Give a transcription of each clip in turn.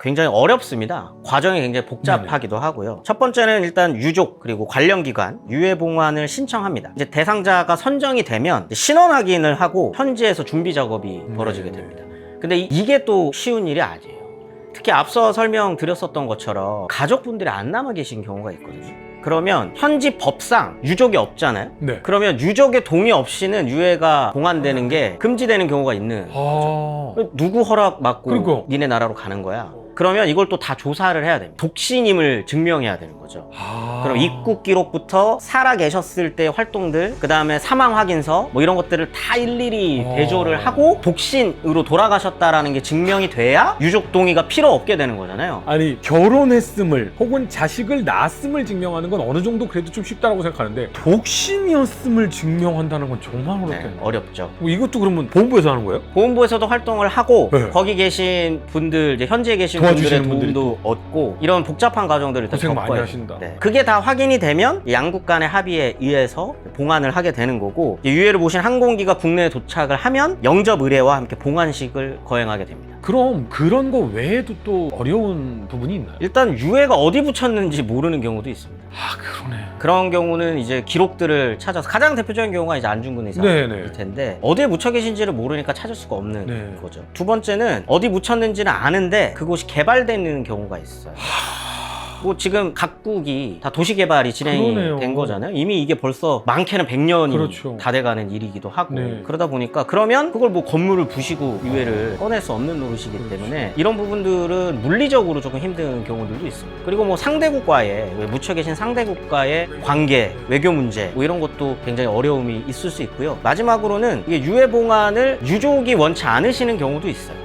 굉장히 어렵습니다. 과정이 굉장히 복잡하기도 하고요. 첫 번째는 일단 유족 그리고 관련 기관 유해 봉환을 신청합니다. 이제 대상자가 선정이 되면 신원 확인을 하고 현지에서 준비 작업이 벌어지게 됩니다. 근데 이- 이게 또 쉬운 일이 아니에요. 특히 앞서 설명드렸었던 것처럼 가족분들이 안 남아 계신 경우가 있거든요. 그러면 현지 법상 유족이 없잖아요. 네. 그러면 유족의 동의 없이는 유해가 봉환되는 게 금지되는 경우가 있는 아. 누구 허락 받고 그러니까. 니네 나라로 가는 거야? 그러면 이걸 또 다 조사를 해야 됩니다. 독신임을 증명해야 되는 거죠. 아. 그럼 입국 기록부터 살아 계셨을 때 활동들, 그 다음에 사망 확인서, 뭐 이런 것들을 다 일일이 어. 대조를 하고 독신으로 돌아가셨다라는 게 증명이 돼야 유족 동의가 필요 없게 되는 거잖아요. 아니 결혼했음을 혹은 자식을 낳았음을 증명하는 건 어느 정도 그래도 좀 쉽다고 생각하는데 독신이었음을 증명한다는 건 정말 네, 어렵겠네. 어렵죠. 뭐 이것도 그러면 보험부에서 하는 거예요? 보훈부에서도 활동을 하고 네. 거기 계신 분들 이제 현지에 계신 도와주시는 분들의 도움도 얻고 이런 복잡한 과정들을 일단 고생 많이 겪어야 하신다. 네. 그게 다 확인이 되면 양국 간의 합의에 의해서 봉환을 하게 되는 거고 이제 유해를 모신 항공기가 국내에 도착을 하면 영접 의례와 함께 봉환식을 거행하게 됩니다. 그럼 그런 거 외에도 또 어려운 부분이 있나요? 일단 유해가 어디 붙였는지 모르는 경우도 있습니다. 아 그러네. 그런 경우는 이제 기록들을 찾아서 가장 대표적인 경우가 이제 안중근 의사일 네네. 텐데 어디에 묻혀 계신지를 모르니까 찾을 수가 없는 네. 거죠. 두 번째는 어디 묻혔는지는 아는데 그곳이 개발되는 경우가 있어요. 뭐 지금 각국이 다 도시 개발이 진행이 그러네요. 된 거잖아요. 이미 이게 벌써 많게는 100년이 그렇죠. 다 돼가는 일이기도 하고 네. 그러다 보니까 그러면 그걸 뭐 건물을 부시고 유해를 꺼낼 수 없는 노릇이기 그렇죠. 때문에 이런 부분들은 물리적으로 조금 힘든 경우들도 있습니다. 그리고 뭐 상대국과의 왜 묻혀 계신 상대국과의 관계, 외교 문제 뭐 이런 것도 굉장히 어려움이 있을 수 있고요. 마지막으로는 이게 유해 봉환을 유족이 원치 않으시는 경우도 있어요.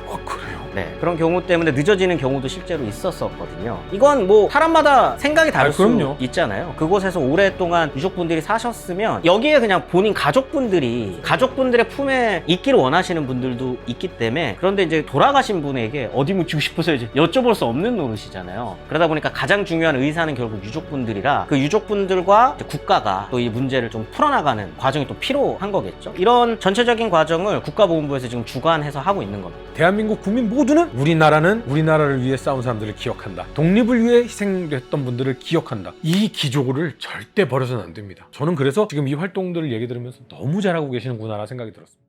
네, 그런 경우 때문에 늦어지는 경우도 실제로 있었었거든요. 이건 뭐 사람마다 생각이 다를 아, 수 그럼요. 있잖아요. 그곳에서 오랫동안 유족분들이 사셨으면 여기에 그냥 본인 가족분들이 가족분들의 품에 있기를 원하시는 분들도 있기 때문에 그런데 이제 돌아가신 분에게 어디 묻히고 싶어서 이제 여쭤볼 수 없는 노릇이잖아요. 그러다 보니까 가장 중요한 의사는 결국 유족분들이라 그 유족분들과 이제 국가가 또 이 문제를 좀 풀어나가는 과정이 또 필요한 거겠죠. 이런 전체적인 과정을 국가보훈부에서 지금 주관해서 하고 있는 겁니다. 대한민국 국민 모두 는 우리나라는 우리나라를 위해 싸운 사람들을 기억한다. 독립을 위해 희생했던 분들을 기억한다. 이 기조를 절대 버려서는 안 됩니다. 저는 그래서 지금 이 활동들을 얘기 들으면서 너무 잘하고 계시는구나 생각이 들었습니다.